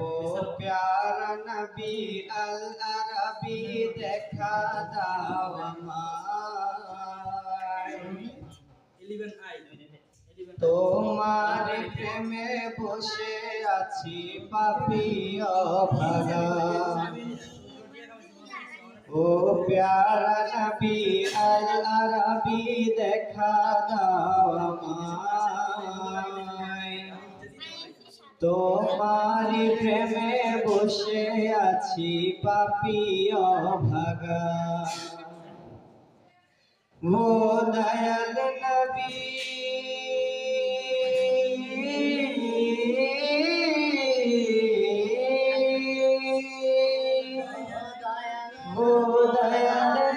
ও প্যারা নবী আল আরবি দেখা দাও তোমার প্রেমে বসে আছি পাপি অভাগা ও প্যারা নবী আল আরবি দেখা দাও আমায় তোমার প্রেমে বসে আছি পাপি অভাগা। ও দয়াল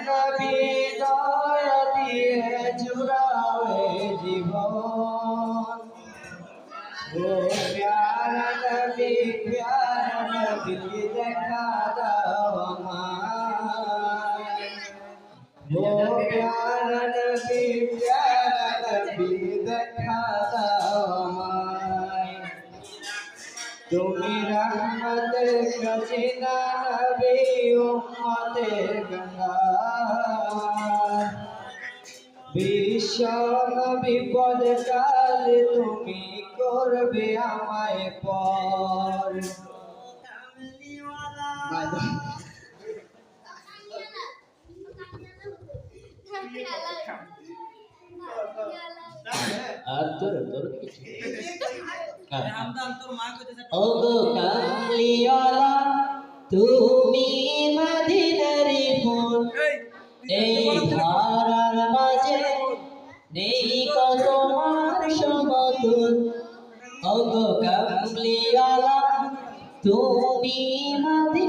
দয়াল দয়া দিয়ে জুড়াবে জীবন। ও প্যারা নবী প্যারা নবী দেখা দাও আমায় ও প্যারা নবী প্যারা নবী দেখা তুমি রহমতের খজিনা নবী উম্মতের গঙ্গা বিশ্ব নবী বিপদ কাল তুমি করবে আমায় পর। আর তোর তোর কিছু ও গো কামলিওয়ালা তুমি মদিনারি ফুল এই ধারার মাঝে নেই কত সমতুল ও গো কামলিওয়ালা তুমি মদিনারি